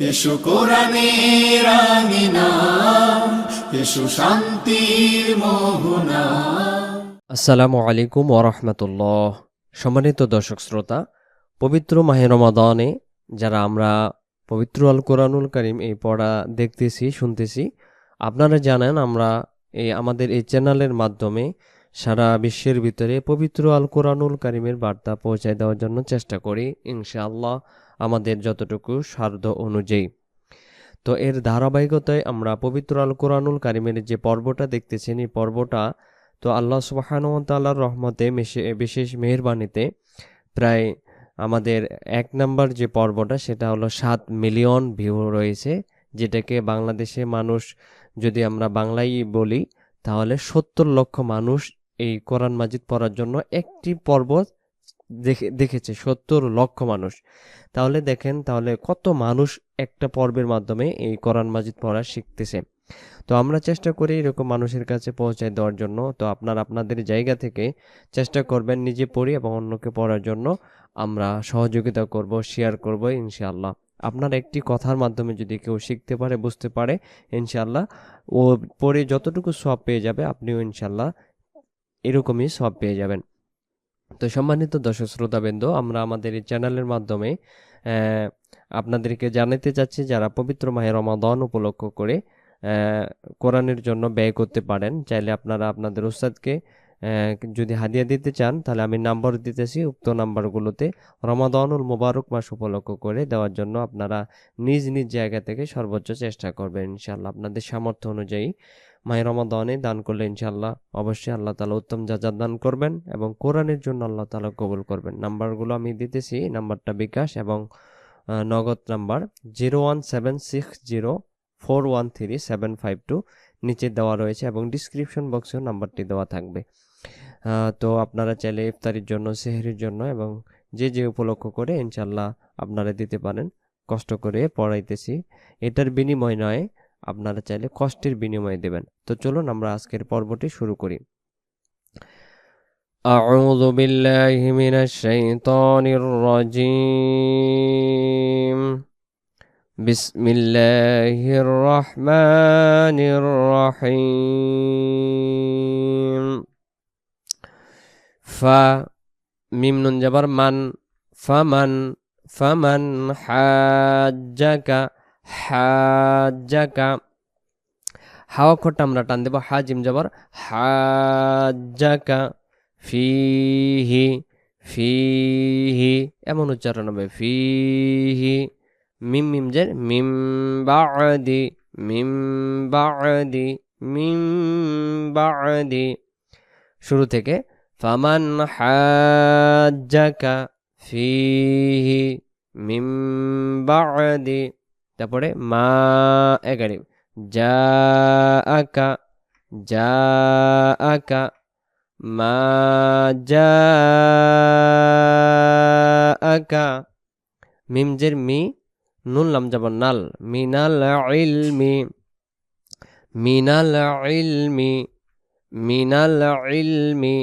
এসো কোরআনের আঙিনা, এসো শান্তির মোহনা। আসসালামু আলাইকুম ওরহমতুল্লাহ সম্মানিত দর্শক শ্রোতা, পবিত্র মাহে রমাদানে যারা আমরা পবিত্র আল কোরআনুল করিম এই পড়া দেখতেছি, শুনতেছি, আপনারা জানেন আমরা এই আমাদের এই চ্যানেলের মাধ্যমে সারা বিশ্বের ভিতরে পবিত্র আল কোরআনুল করিমের বার্তা পৌঁছায় দেওয়ার জন্য চেষ্টা করি, ইনশাআল্লাহ। আমাদের যতটুকু সাধ্য অনুযায়ী। তো এর ধারাবাহিকতায় আমরা পবিত্র আল কোরআনুল কারিমের যে পর্বটা দেখতেছেন, এই পর্বটা তো আল্লাহ সুবাহানুতাল্লাহর রহমতে বিশেষ মেহরবানিতে প্রায় আমাদের এক নাম্বার যে পর্বটা সেটা হলো সাত মিলিয়ন ভিউ রয়েছে, যেটাকে বাংলাদেশে মানুষ যদি আমরা বাংলায় বলি, তাহলে সত্তর লক্ষ মানুষ এই কোরআন মাজিদ পড়ার জন্য একটি পর্ব দেখে, দেখেছে, সত্তর লক্ষ মানুষ। তাহলে দেখেন, তাহলে কত মানুষ একটা পর্বের মাধ্যমে এই কোরআন মাজিদ পড়া শিখতেছে। তো আমরা চেষ্টা করি এরকম মানুষের কাছে পৌঁছায় দেওয়ার জন্য। তো আপনার আপনাদের জায়গা থেকে চেষ্টা করবেন নিজে পড়ি এবং অন্যকে পড়ার জন্য আমরা সহযোগিতা করব শেয়ার করব ইনশাআল্লাহ। আপনার একটি কথার মাধ্যমে যদি কেউ শিখতে পারে, বুঝতে পারে, ইনশাআল্লাহ ও পড়ে যতটুকু সব পেয়ে যাবে, আপনিও ইনশাআল্লাহ এরকমই সব পেয়ে যাবেন। তো সম্মানিত দর্শক শ্রোতাবৃন্দ, আমরা আমাদের এই চ্যানেলের মাধ্যমে আপনাদেরকে জানাতে চাচ্ছি যারা পবিত্র মাহে রমাদন উপলক্ষ করে কোরআনের জন্য ব্যয় করতে পারেন, চাইলে আপনারা আপনাদের উস্তাদকে যদি হাদিয়া দিতে চান, তাহলে আমি নাম্বার দিতেছি, উক্ত নাম্বারগুলোতে রমাদানুল মোবারক মাস উপলক্ষ করে দেওয়ার জন্য আপনারা নিজ নিজ জায়গা থেকে সর্বোচ্চ চেষ্টা করবেন ইনশাল্লাহ আপনাদের সামর্থ্য অনুযায়ী মাই রমাদানে দান করলে ইনশাল্লাহ অবশ্যই আল্লাহ তালা উত্তম যাজার দান করবেন এবং কোরআনের জন্য আল্লাহ তালা কবুল করবেন। নাম্বারগুলো আমি দিতেছি, নাম্বারটা বিকাশ এবং Nagad number zero one seven six zero four one three seven five two নিচে দেওয়া রয়েছে এবং ডিসক্রিপশন বক্সেও নাম্বারটি দেওয়া থাকবে। তো আপনারা চাইলে ইফতারির জন্য, সেহরির জন্য এবং যে যে উপলক্ষ করে ইনশাল্লাহ আপনারা দিতে পারেন। কষ্ট করে পড়াইতেছি। এটার বিনিময় নয় আপনারা চাইলে কষ্টের বিনিময়ে দেবেন তো চলুন আমরা আজকের পর্বটি শুরু করি أعوذ بالله من الشيطان الرجيم بسم الله الرحمن الرحيم ف ميم نون جبر من فمن فمن حاجك হাজাকা হাওয়া খোট্টা আমরা টান দেব। হা জিম জবর। হাজাকা ফিহি ফিহি, এমন উচ্চারণ হবে। ফিহি, মিম মিম যে, মিম বাদি মিম বাদি মিম বাদি। শুরু থেকে ফামান হাজাকা ফিহি, মিম বাদি। তারপরে মা এগারি জাআকা জাআকা মা জাআকা মিম জের মি নুন লাম যাব নাল মিনাল ইলমি মিনাল ইলমি মিনাল ইলমি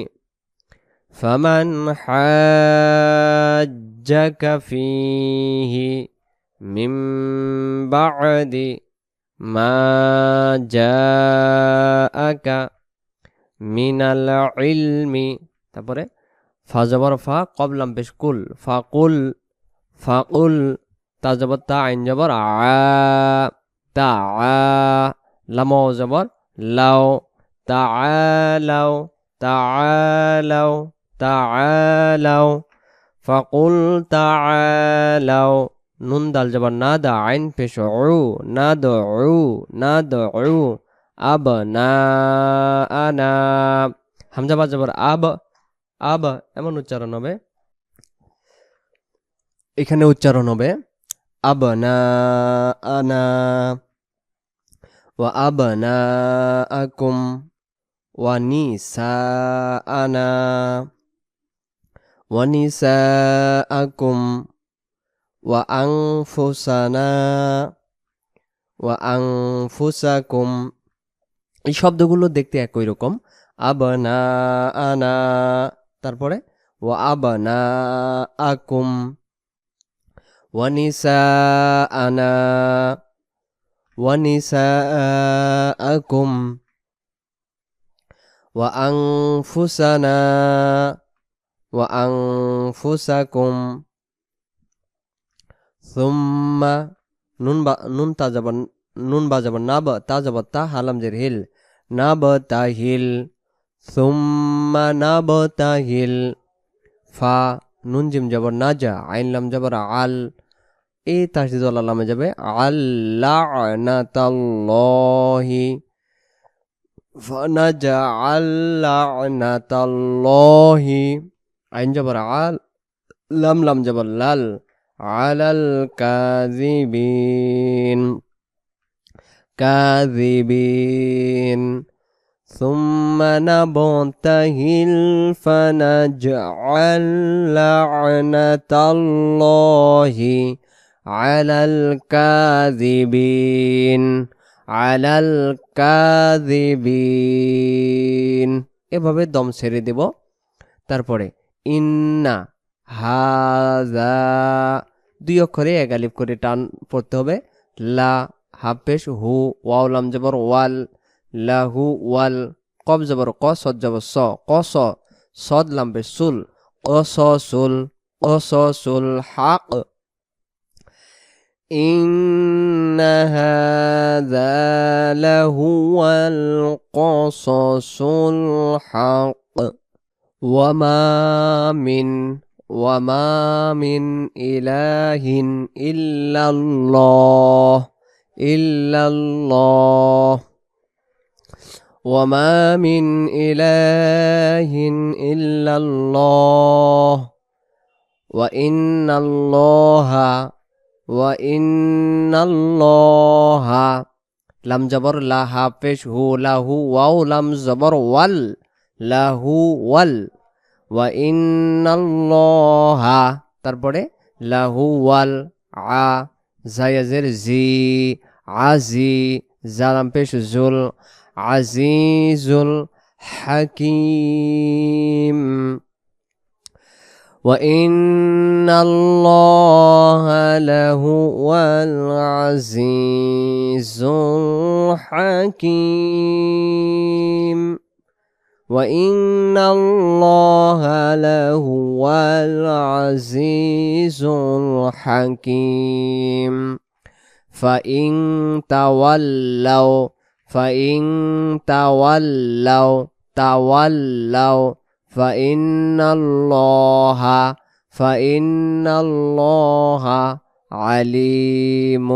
فمن حاجك فيه من بعد ما جاءك من العلم তারপরে ফা জবর ফা কবলাম পেশ কুল ফাকুল ফাকুল তা জবর তা আইন জবর আ তা আ লাম জবর লাও তা লাও তা লাও তা লাও ফাকুল তা লাও নুন দাল জবর না দা আইন পেশ উ না দ উ না দ উ আব না আনা হামজা বা জবর, আব আব, এমন উচ্চারণ হবে। এখানে উচ্চারণ হবে, আব না আনা ওয়া আব না আকুম ওয়া নিসা wa আংফুসানা wa আংফুসাকুম এই শব্দগুলো দেখতে একই রকম। আবনা আনা তারপরে ওয়া আবনা আকুম ওয়ানিসা আনা ওয়ানিসা আকুম ওয়া আংফুসানা ওয়া আংফুসাকুম সুম্মা নুন বা নুন তা যাবার নুন বা যাবার না বা তা যাবার তা হালাম জের হিল না বা তা হিল সুম্মা না বা তা হিল ফা নুন জিম যাবার না যা আইন লাম যাবার আল এ তাহসিদ আল্লামে যাবে আল্লাহনাতাল্লাহি ফানাজা আল্লাহনাতাল্লাহি আইন যাবার আল লাম লাম যাবার লাল على الكاذبين كاذبين ثم نبتهل فنجعل لعنة الله على الكاذبين على الكاذبين এভাবে দম ছেড়ে দেব তারপরে ইন্না হাজা দুই অক্ষরে এক আলিফ করে টান পড়তে হবে লা হাফেশ হু ওয়াও লাম জবর ওয়াল লাহু ওয়াল কব জবর ক সদ জবর স ক স সদ লাম পেশ সুল অ স সুল অ স সুল হাক إن هذا لهو القصص الحق وما من وما من إله إلا الله إلا الله وما من إله إلا الله وإن الله وإن الله لم جبر لا حافش هو له واو لم جبر وال له وال وإن الله তারপরে লাহু ওয়াল আ জায়াজের জি আজি জালাম পেশ জুল আজিজুল হাকিম وإن الله لهو العزيز الحكيم وإن الله لهو العزيز الحكيم فإن تولوا فإن تولوا تولوا فإن الله فإن الله عليم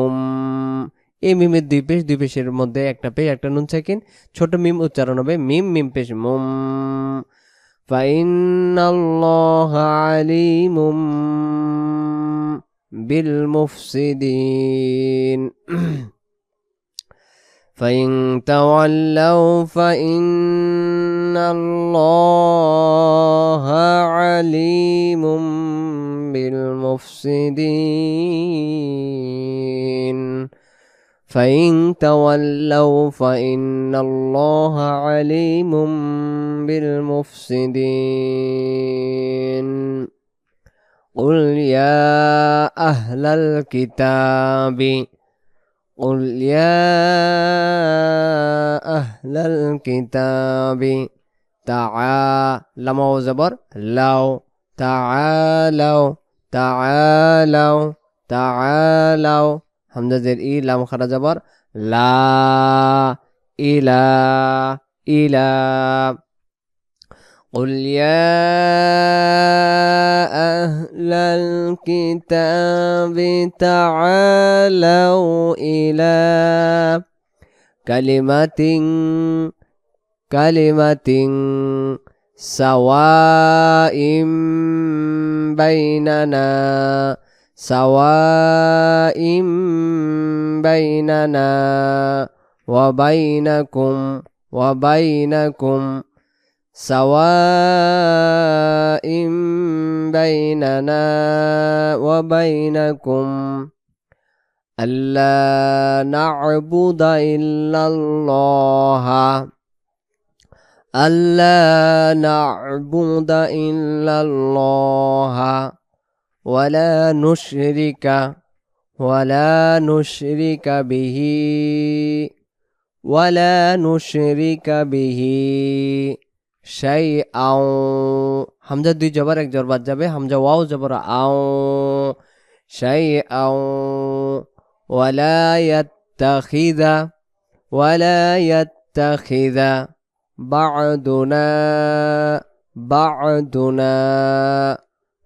এই মিমের দুই পেশ দুই পেশের মধ্যে একটা পেশ একটা নুন সাকিন ছোট মিম উচ্চারণ হবে মিম মিম পেশ মুম فإن الله عليم بالمفسدين فإن تولوا فإن الله عليم بالمفسدين فإن تولوا فإن الله عليم بالمفسدين. قل يا أهل الكتاب قل يا أهل الكتاب تعالوا زبر لو تعالوا تعالوا تعالوا. همزة زير إي لا مخرج جبر لا إلى إلى قل يا أهل الكتاب تعالوا إلى كلمة كلمة سواء بيننا سواء بيننا وبينكم وبينكم سواء بيننا وبينكم ألا نعبد إلا الله ألا نعبد إلا الله ولا نشرك ولا نشرك به ولا نشرك به شيئا হামজা দুই জবর এক জবর বাদ যাবে হামজা ওয়াও জবর আও شيئا ولا يتخذ ولا يتخذ بعضنا بعضنا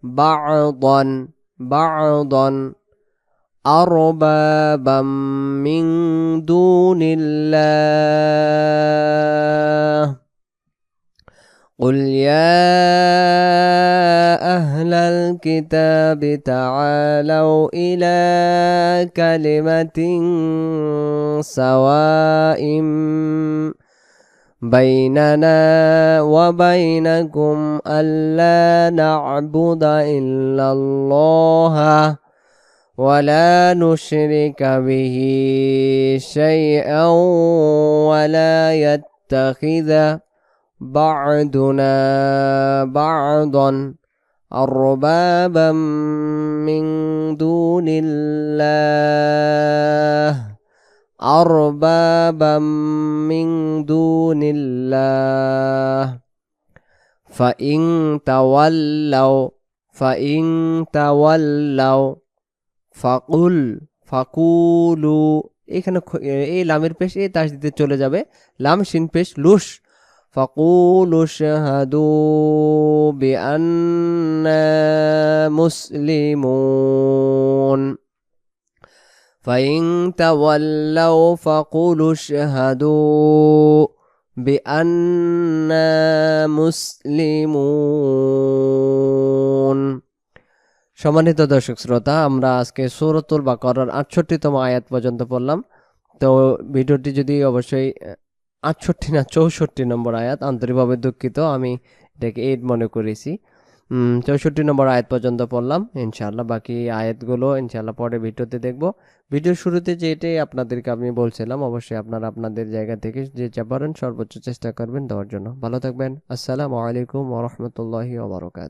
بعضا بعضا أربابا من دون الله. قل يا أهل الكتاب تعالوا إلى كلمة سواء بيننا وبينكم ألا نعبد إلا الله ولا نشرك به شيئا ولا يتخذ بعضنا بعضا أربابا من دون الله أربابا من دون الله فإن تولوا فإن تولوا ফাকুল ফাকুলু এখানে খ- এ- এই লামের পেশ এই তাস দিতে চলে যাবে লাম শিন পেশ লুস ফাকুলু শাহাদু বিআন্না মুসলিমুন فإن تولوا فقولوا اشهدوا بأننا মুসলিমুন সম্মানিত দর্শক শ্রোতা আমরা আজকে সৌরতুল বা করার আটষট্টিতম আয়াত পর্যন্ত পড়লাম তো ভিডিওটি যদি অবশ্যই আটষট্টি না চৌষট্টি নম্বর আয়াত আন্তরিকভাবে দুঃখিত আমি এটাকে এইট মনে করেছি উম, চৌষট্টি নম্বর আয়াত পর্যন্ত পড়লাম, ইনশাআল্লাহ। বাকি আয়াতগুলো ইনশাআল্লাহ পরে ভিডিওতে দেখব। ভিডিওর শুরুতে যে এটাই আপনাদেরকে আমি বলছিলাম, অবশ্যই আপনারা আপনাদের জায়গা থেকে যে যা পারেন সর্বোচ্চ চেষ্টা করবেন দেওয়ার জন্য। ভালো থাকবেন। আসসালামু আলাইকুম ওরহমতুল্লাহি ওবরকাত